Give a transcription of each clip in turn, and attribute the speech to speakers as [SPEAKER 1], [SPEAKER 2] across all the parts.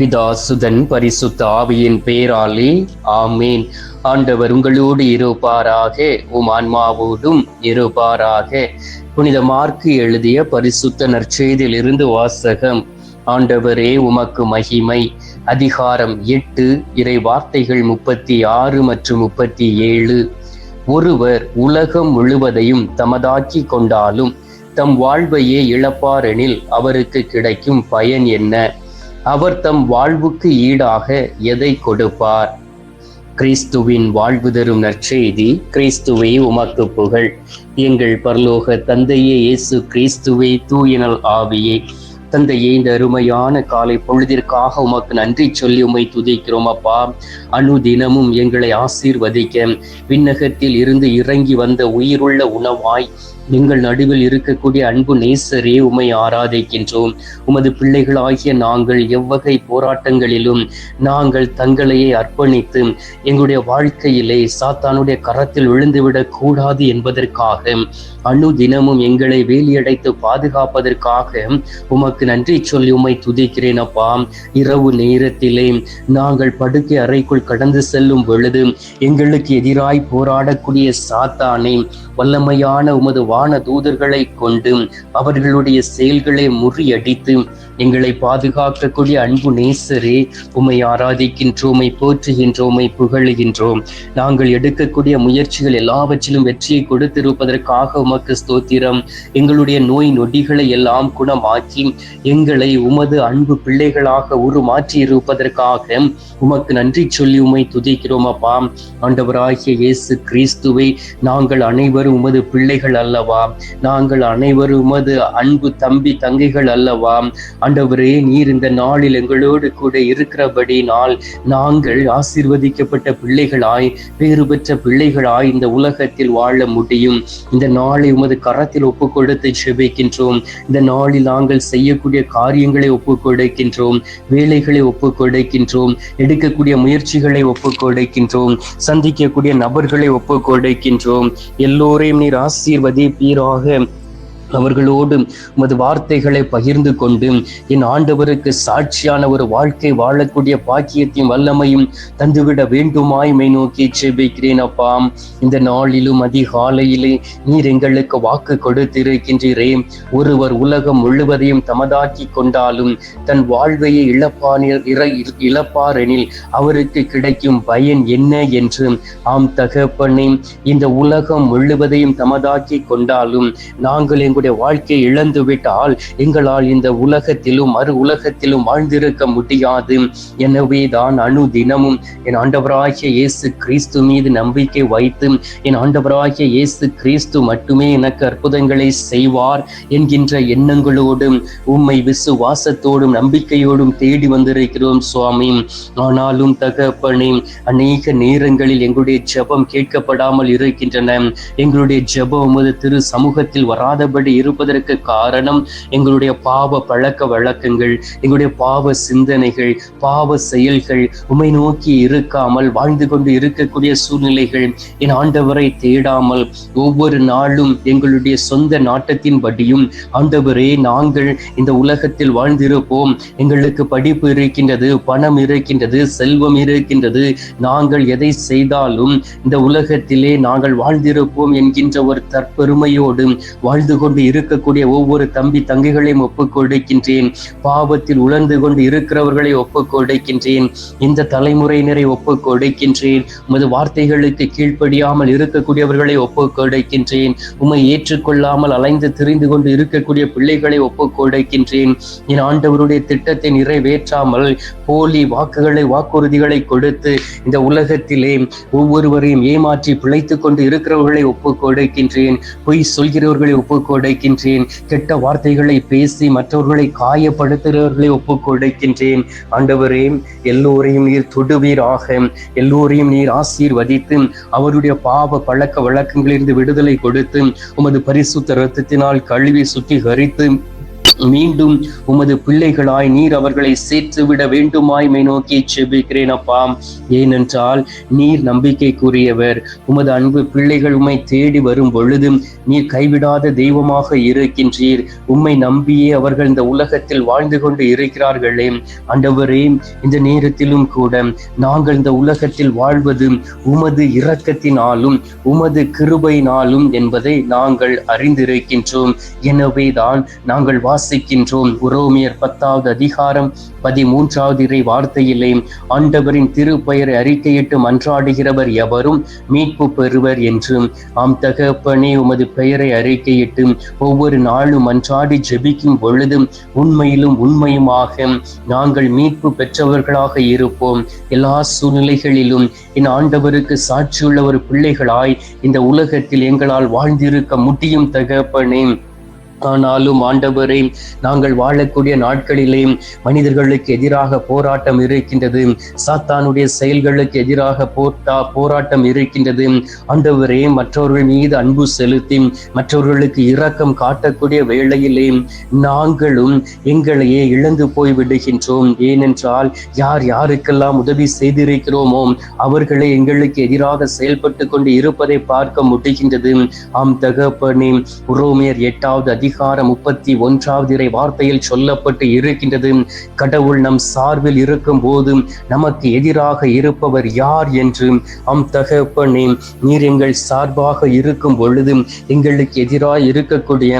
[SPEAKER 1] பிதா சுதன் பரிசுத்த ஆவியின் பேராலே ஆமேன். ஆண்டவர் உங்களோடு இருப்பாராக உம் ஆன்மாவோடும் இருப்பாராக. புனித மார்க்கு எழுதிய பரிசுத்த நற்செய்தியிலிருந்து வாசகம் ஆண்டவரே உமக்கு மகிமை. அதிகாரம் எட்டு இறை வார்த்தைகள் முப்பத்தி ஆறு மற்றும் முப்பத்தி ஏழு. ஒருவர் உலகம் முழுவதையும் தமதாக்கி கொண்டாலும் தம் வாழ்வையே இழப்பாரெனில் அவருக்கு கிடைக்கும் பயன் என்ன? அவர் தம் வாழ்வுக்கு ஈடாக எதை கொடுப்பார்? கிறிஸ்துவின் வாழ்வு தரும் நற்செய்தி கிறிஸ்துவை உமக்கு புகழ். எங்கள் பரலோக தந்தையே இயேசு கிறிஸ்துவை தூயனல் ஆவியே. தந்தையே இந்த அருமையான காலை பொழுதிற்காக உமக்கு நன்றி சொல்லி உமை துதிக்கிறோம் அப்பா. அணு தினமும் எங்களை ஆசீர்வதிக்க. விண்ணகத்தில் இருந்து இறங்கி வந்த உயிருள்ள உணவாய் எங்கள் நடுவில் இருக்கக்கூடிய அன்பு நேசரே உமை ஆராதிக்கின்றோம். உமது பிள்ளைகளாகிய நாங்கள் எவ்வகை போராட்டங்களிலும் நாங்கள் தங்களையே அர்ப்பணித்து எங்களுடைய வாழ்க்கையிலே சாத்தானுடைய கரத்தில் விழுந்துவிடக் கூடாது என்பதற்காக அணு தினமும் எங்களை வேலியடைத்து பாதுகாப்பதற்காக உமக்கு நன்றி சொல்லி உமை துதிக்கிறேன் அப்பா. இரவு நேரத்திலே நாங்கள் படுக்கை அறைக்குள் கடந்து செல்லும் பொழுது எங்களுக்கு எதிராய் போராடக்கூடிய சாத்தானை வல்லமையான உமது வான தூதர்களை கொண்டு அவர்களுடைய செயல்களை முறியடித்து எங்களை பாதுகாக்கக்கூடிய அன்பு நேசரே உமை ஆராதிக்கின்றோமை போற்றுகின்றோமை புகழுகின்றோம். நாங்கள் எடுக்கக்கூடிய முயற்சிகள் எல்லாவற்றிலும் வெற்றியை கொடுத்திருப்பதற்காக உமக்கு ஸ்தோத்திரம். எங்களுடைய நோய் நொடிகளை எல்லாம் குணமாக்கி எங்களை உமது அன்பு பிள்ளைகளாக உருமாற்றி இருப்பதற்காக உமக்கு நன்றி சொல்லி உமை துதிக்கிறோம் அப்பா. ஆண்டவராகிய இயேசு கிறிஸ்துவை நாங்கள் அனைவரும் உமது பிள்ளைகள் அல்லவா? நாங்கள் அனைவரும் உமது அன்பு தம்பி தங்கைகள் அல்லவா? ஆண்டவரே நீர் இந்த நாளில் எங்களோடு கூட இருக்கிறபடி நாள் நாங்கள் ஆசீர்வதிக்கப்பட்ட பிள்ளைகளாய் பேறு பெற்ற பிள்ளைகளாய் இந்த உலகத்தில் வாழ முடியும். இந்த நாளை உமது கரத்தில் ஒப்பு கொடுத்து செபிக்கின்றோம். இந்த நாளில் நாங்கள் செய்யக்கூடிய காரியங்களை ஒப்பு கொடுக்கின்றோம் வேலைகளை ஒப்பு கொடுக்கின்றோம் எடுக்கக்கூடிய முயற்சிகளை ஒப்பு கொடுக்கின்றோம் சந்திக்கக்கூடிய நபர்களை ஒப்பு கொடுக்கின்றோம் எல்லோரையும் நீர் ஆசீர்வதி பீராக அவர்களோடு உமது வார்த்தைகளை பகிர்ந்து கொண்டு என் ஆண்டவருக்கு சாட்சியான ஒரு வாழ்க்கை வாழக்கூடிய பாக்கியத்தையும் வல்லமையும் தந்துவிட வேண்டுமாய் மை நோக்கி செபிக்கிறேன் அப்பா. இந்த நாளிலும் அதிகாலையிலே நீர் எங்களுக்கு வாக்கு கொடுத்திருக்கின்றீரே. ஒருவர் உலகம் முழுவதையும் தமதாக்கி கொண்டாலும் தன் வாழ்வையை இழப்பானில் இழப்பாரெனில் அவருக்கு கிடைக்கும் பயன் என்ன என்று ஆம் தகப்பனே இந்த உலகம் முழுவதையும் தமதாக்கி கொண்டாலும் நாங்கள் எங்கள் எங்களுடைய வாழ்க்கையை இழந்து விட்டால் எங்களால் இந்த உலகத்திலும் மறு உலகத்திலும் வாழ்ந்திருக்க முடியாது. எனவே தான் அணு தினமும் என் ஆண்டவராகிய இயேசு கிறிஸ்து மீது நம்பிக்கை வைத்து என் ஆண்டவராகிய இயேசு கிறிஸ்து மட்டுமே எனக்கு அற்புதங்களை செய்வார் என்கின்ற எண்ணங்களோடும் உம்மை விசுவாசத்தோடும் நம்பிக்கையோடும் தேடி வந்திருக்கிறோம் சுவாமி. ஆனாலும் தகப்பனே அநேக நேரங்களில் எங்களுடைய ஜபம் கேட்கப்படாமல் இருக்கின்றன. எங்களுடைய ஜபம் உமது திரு சமூகத்தில் வராதபடி இருப்பதற்கு காரணம் எங்களுடைய பாவ பழக்க வழக்கங்கள் எங்களுடைய பாவ சிந்தனைகள் பாவ செயல்கள் உமை நோக்கி இருக்காமல் வாழ்ந்து கொண்டு இருக்கக்கூடிய சூழ்நிலைகள் என் ஆண்டவரை தேடாமல் ஒவ்வொரு நாளும் எங்களுடைய சொந்த நாட்டத்தின்படியும் ஆண்டவரே நாங்கள் இந்த உலகத்தில் வாழ்ந்திருப்போம். எங்களுக்கு படிப்பு இருக்கின்றது பணம் இருக்கின்றது செல்வம் இருக்கின்றது. நாங்கள் எதை செய்தாலும் இந்த உலகத்திலே நாங்கள் வாழ்ந்திருப்போம் என்கின்ற ஒரு தற்பெருமையோடு வாழ்ந்து கொண்டு கொண்டு இருக்கக்கூடிய ஒவ்வொரு தம்பி தங்கைகளையும் ஒப்புக் கொடுக்கின்றேன். பாவத்தில் உழந்து கொண்டு இருக்கிறவர்களை ஒப்புக் கொடுக்கின்றேன். இந்த தலைமுறையினரை ஒப்புக் கொடுக்கின்றேன். உமது வார்த்தைகளுக்கு கீழ்ப்படியாமல் இருக்கக்கூடியவர்களை ஒப்புக் கொடுக்கின்றேன். உம்மை ஏற்றுக்கொள்ளாமல் அலைந்து திரிந்து கொண்டு இருக்கக்கூடிய பிள்ளைகளை ஒப்புக் கொடுக்கின்றேன். என் ஆண்டவருடைய திட்டத்தை நிறைவேற்றாமல் போலி வாக்குகளை வாக்குறுதிகளை கொடுத்து இந்த உலகத்திலே ஒவ்வொருவரையும் ஏமாற்றி பிழைத்துக் கொண்டு இருக்கிறவர்களை ஒப்புக் கொடுக்கின்றேன். பொய் சொல்கிறவர்களை ஒப்புக் ஒப்புக்கொடுக்கின்றேன். கெட்ட வார்த்தைகளை பேசி மற்றவர்களை காயப்படுத்துகிறவர்களை ஒப்புக்கொடுக்கின்றேன். ஆண்டவரே எல்லோரையும் நீர் தொடுவீராக. எல்லோரையும் நீர் ஆசீர்வதித்து அவருடைய பாவ பழக்க வழக்கங்களிலிருந்து விடுதலை கொடுத்து உமது பரிசுத்த ரத்தத்தினால் கழுவி சுத்திகரித்து மீண்டும் உமது பிள்ளைகளாய் நீர் அவர்களை சேர்த்துவிட வேண்டுமாய் மை நோக்கி செபிக்கிறேன் அப்பா. ஏனென்றால் நீர் நம்பிக்கைக்குரியவர். உமது அன்பு பிள்ளைகள் உம்மை தேடி வரும் பொழுதும் நீர் கைவிடாத தெய்வமாக இருக்கின்றீர். உம்மை நம்பியே அவர்கள் இந்த உலகத்தில் வாழ்ந்து கொண்டு இருக்கிறார்களே. ஆண்டவரே இந்த நேரத்திலும் கூட நாங்கள் இந்த உலகத்தில் வாழ்வது உமது இரக்கத்தினாலும் உமது கிருபையினாலும் என்பதை நாங்கள் அறிந்திருக்கின்றோம். எனவேதான் நாங்கள் வாசிக்கின்றோம். உரோமியர் பத்தாவது அதிகாரம் பதிமூன்றாவது இறை வார்த்தையிலே ஆண்டவரின் திருப்பெயரை அறிக்கையிட்டு மன்றாடுகிறவர் எவரும் மீட்பு பெறுவர் என்றும் ஆம் தகப்பனே உமது பெயரை அறிக்கையிட்டு ஒவ்வொரு நாளும் மன்றாடி ஜெபிக்கும் பொழுதும் உண்மையிலும் உண்மையுமாக நாங்கள் மீட்பு பெற்றவர்களாக இருப்போம். எல்லா சூழ்நிலைகளிலும் என் ஆண்டவருக்கு சாட்சியுள்ள ஒரு பிள்ளைகளாய் இந்த உலகத்தில் எங்களால் வாழ்ந்திருக்க முடியும் தகப்பனே. ஆனாலும் ஆண்டவரே நாங்கள் வாழக்கூடிய நாட்களிலே மனிதர்களுக்கு எதிராக போராட்டம் இருக்கின்றது. சாத்தானுடைய செயல்களுக்கு எதிராக போட்டா போராட்டம் இருக்கின்றது. ஆண்டவரே மற்றவர்கள் மீது அன்பு செலுத்தி மற்றவர்களுக்கு இரக்கம் காட்டக்கூடிய வேளையிலே நாங்களும் எங்களையே இழந்து போய் விடுகின்றோம். ஏனென்றால் யார் யாருக்கெல்லாம் உதவி செய்திருக்கிறோமோ அவர்களை எங்களுக்கு எதிராக செயல்பட்டு கொண்டு இருப்பதை பார்க்க முடிகின்றது. ஆம் தகப்பனே உரோமியர் எட்டாவது அதிக அதிகாரம் முப்பத்தி ஒன்றாவது இறை வார்த்தையில் சொல்லப்பட்டு இருக்கின்றது. கடவுள் நம் சார்பில் இருக்கும் போது நமக்கு எதிராக இருப்பவர் யார் என்று அம் தகப்பனே நீர் எங்கள் சார்பாக இருக்கும் பொழுது எங்களுக்கு எதிராக இருக்கக்கூடிய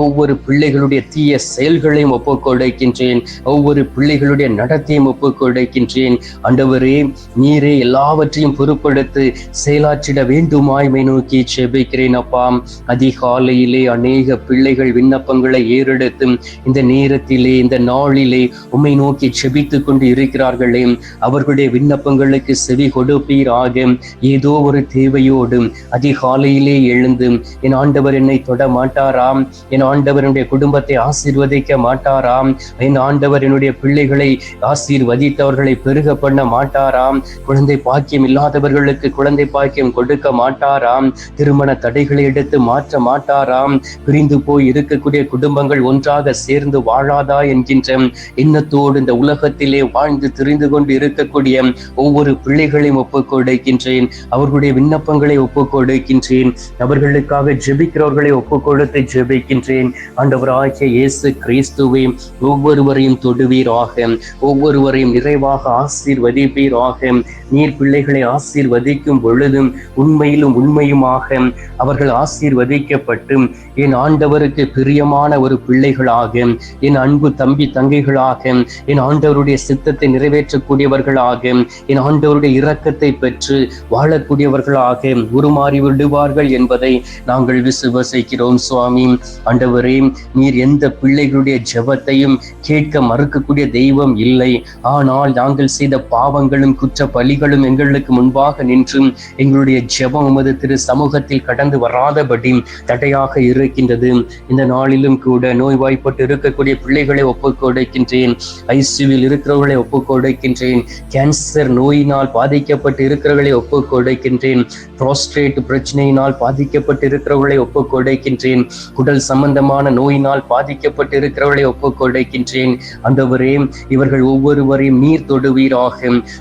[SPEAKER 1] ஒவ்வொரு பிள்ளைகளுடைய தீய செயல்களையும் ஒப்புக்கொடுக்கின்றேன் ஒவ்வொரு பிள்ளைகளுடைய நடத்தையும் ஒப்புக்கொடுக்கின்றேன் அண்டவரே நீரே எல்லாவற்றையும் பொறுப்படுத்து செயலாற்றிட வேண்டுமாய்மை நோக்கி செபிக்கிறேன் அப்பா. அதிகாலையிலே அநேக பிள்ளைகள் விண்ணப்பங்களை ஏறெடுத்து இந்த நேரத்திலே இந்த நாளிலே உம்மை நோக்கி செபித்துக் கொண்டு இருக்கிறார்களே. அவர்களுடைய விண்ணப்பங்களுக்கு செவி கொடுப்பீராக. ஏதோ ஒரு தேவையோடு அதிகாலையிலே எழுந்து என் ஆண்டவர் என்னை தொட மாட்டாராம். என் ஆண்டவர் குடும்பத்தை ஆசீர்வதிக்க மாட்டாராம். என் ஆண்டவர் என்னுடைய பிள்ளைகளை ஆசீர்வதித்தவர்களை பெருக பண்ண மாட்டாராம். குழந்தை பாக்கியம் இல்லாதவர்களுக்கு குழந்தை பாக்கியம் கொடுக்க மாட்டாராம். திருமண தடைகளை எடுத்து மாற்ற மாட்டாராம். பிரிந்து போய் இருக்க இருக்கக்கூடிய குடும்பங்கள் ஒன்றாக சேர்ந்து வாழாதா என்கின்ற எண்ணத்தோடு இந்த உலகத்திலே வாழ்ந்து திரிந்து கொண்டு இருக்கக்கூடிய ஒவ்வொரு பிள்ளைகளையும் ஒப்புக்கொடுக்கின்றேன் அவர்களுடைய விண்ணப்பங்களை ஒப்புக்கொடுக்கின்றேன் அவர்களுக்காக ஜெபிக்கிறவர்களை ஒப்புக்கொடுத்து ஜெபிக்கின்றேன். ஆண்டவராகிய இயேசு கிறிஸ்துவை ஒவ்வொருவரையும் தொடுவீராக. ஒவ்வொருவரையும் நிறைவாக ஆசீர்வதிப்பீராக. நீர் பிள்ளைகளை ஆசீர்வதிக்கும் பொழுதும் உண்மையிலும் உண்மையுமாக அவர்கள் ஆசீர்வதிக்கப்பட்டு என் ஆண்டவருக்கு பிரியமான ஒரு பிள்ளைகளாக என் அன்பு தம்பி தங்கைகளாக என் ஆண்டவருடைய சித்தத்தை நிறைவேற்றக்கூடியவர்களாக என் ஆண்டவருடைய இரக்கத்தை பெற்று வாழக்கூடியவர்களாக உருமாறி விடுவார்கள் என்பதை நாங்கள் விசுவசிக்கிறோம் சுவாமி. ஆண்டவரே நீர் எந்த பிள்ளைகளுடைய ஜெபத்தையும் கேட்க மறுக்கக்கூடிய தெய்வம் இல்லை. ஆனால் நாங்கள் செய்த பாவங்களும் குற்ற பலி பலிகளும் எங்களுக்கு முன்பாக நின்றும் எங்களுடைய ஜெபம் உமது திரு சமூகத்தில் கடந்து வராதபடி தடையாக இருக்கின்றது. இந்த நாளிலும் கூட நோய்வாய்ப்பட்டு இருக்கக்கூடிய பிள்ளைகளை ஒப்புக்கொடுக்கின்றேன் ஐசியூவில் இருக்கிறவர்களை ஒப்புக்கொடுக்கின்றேன் கேன்சர் நோயினால் பாதிக்கப்பட்டு இருக்கிறவர்களை ஒப்புக்கொடுக்கின்றேன் புரோஸ்ட்ரேட் பிரச்சனையினால் பாதிக்கப்பட்டு இருக்கிறவர்களை ஒப்புக்கொடுக்கின்றேன் குடல் சம்பந்தமான நோயினால் பாதிக்கப்பட்டு இருக்கிறவர்களை ஒப்புக்கொடுக்கின்றேன் அந்தவரே இவர்கள் ஒவ்வொருவரையும் நீர் தொடுவீராக.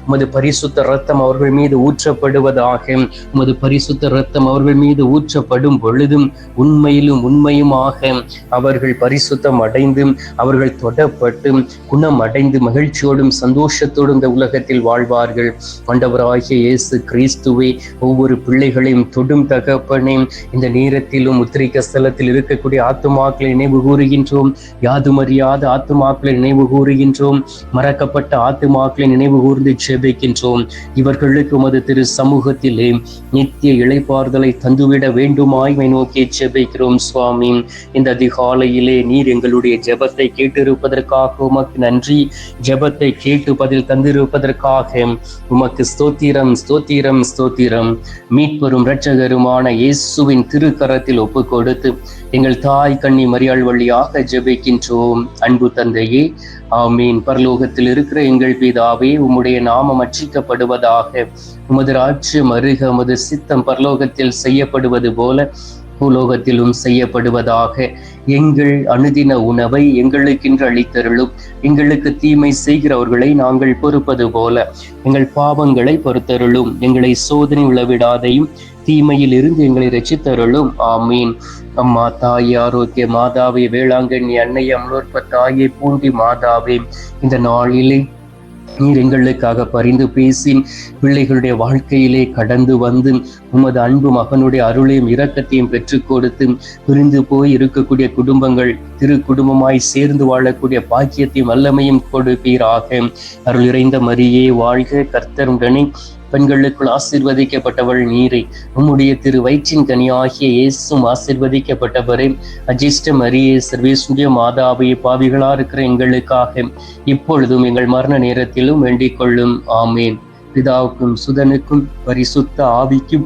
[SPEAKER 1] உமது பரிசுத்த ரத்தம் அவர்கள் மீது ஊற்றப்படுவதாக. உமது பரிசுத்த ரத்தம் அவர்கள் மீது ஊற்றப்படும் பொழுதும் உண்மையிலும் உண்மையுமாக அவர்கள் பரிசுத்தம் அடைந்து அவர்கள் தொடப்பட்டு குணம் அடைந்து மகிழ்ச்சியோடும் சந்தோஷத்தோடும் இந்த உலகத்தில் வாழ்வார்கள். ஆண்டவராகிய இயேசு கிறிஸ்துவை ஒவ்வொரு பிள்ளைகளையும் தொடும் தகப்பனே இந்த நேரத்திலும் உத்திரிக்க ஸ்தலத்தில் இருக்கக்கூடிய ஆத்துமாக்களை நினைவு கூறுகின்றோம். யாதுமறியாத ஆத்துமாக்களை நினைவு கூறுகின்றோம். மறக்கப்பட்ட ஆத்துமாக்களை நினைவு கூர்ந்து ஜெபிக்கின்றோம் இவர்களுக்கு உமது திரு சமூகத்திலே நித்திய இளைப்பாறுதலை தந்துவிட வேண்டுமாய்மை நோக்கி ஜெபிக்கிறோம் சுவாமி. இந்த அதிகாலையிலே நீர் எங்களுடைய ஜெபத்தை கேட்டிருப்பதற்காக உமக்கு நன்றி. ஜெபத்தை கேட்டு பதில் தந்திருப்பதற்காக உமக்கு ஸ்தோத்திரம் ஸ்தோத்திரம் ஸ்தோத்திரம். மீட்பெரும் இரட்சகருமான இயேசுவின் திருக்கரத்தில் ஒப்பு கொடுத்து எங்கள் தாய் கண்ணி மரியாள் வழியாக ஜெபிக்கின்றோம். அன்பு தந்தையே ஆமீன். பரலோகத்தில் இருக்கிற எங்கள் பிதாவே உம்முடைய நாமம் அச்சிக்கப்படும். செய்யப்படுவதாக. உமது ராட்சியம் அருக உமது சித்தம் பரலோகத்தில் செய்யப்படுவது போல பூலோகத்திலும் செய்யப்படுவதாக. எங்கள் அனுதின உணவை எங்களுக்கென்று அளித்தருளும். எங்களுக்கு தீமை செய்கிறவர்களை நாங்கள் பொறுப்பது போல. எங்கள் பாவங்களை பொறுத்தருளும். எங்களை சோதனை உளவிடாதையும் தீமையில் இருந்து எங்களை ரசித்தருளும் ஆமீன். அம்மா தாய் ஆரோக்கிய மாதாவே வேளாங்கண்ணி அன்னை அம்லோற்ப தாயை பூண்டி மாதாவே இந்த நாளிலே நீர் எங்களுக்காக பரிந்து பேசி பிள்ளைகளுடைய வாழ்க்கையிலே கடந்து வந்து உமது அன்பு மகனுடைய அருளையும் இரக்கத்தையும் பெற்றுக் கொடுத்து பிரிந்து போய் இருக்கக்கூடிய குடும்பங்கள் திரு குடும்பமாய் சேர்ந்து வாழக்கூடிய பாக்கியத்தையும் வல்லமையும் கொடுப்பீராக. அருள் இறைந்த மரியே வாழ்க கர்த்தருடனே. பெண்களுக்குள் ஆசிர்வதிக்கப்பட்டவள் நீரை. உம்முடைய திரு வயிற்றின் கனியாகிய இயேசும் ஆசிர்வதிக்கப்பட்டவரே. அஜிஷ்ட மரியே சர்வேசுடைய மாதாவை பாவிகளா இருக்கிற எங்களுக்காக இப்பொழுதும் எங்கள் மரண நேரத்திலும் வேண்டிக் கொள்ளும். ஆமேன். பிதாவுக்கும் சுதனுக்கும் பரிசுத்த ஆவிக்கும்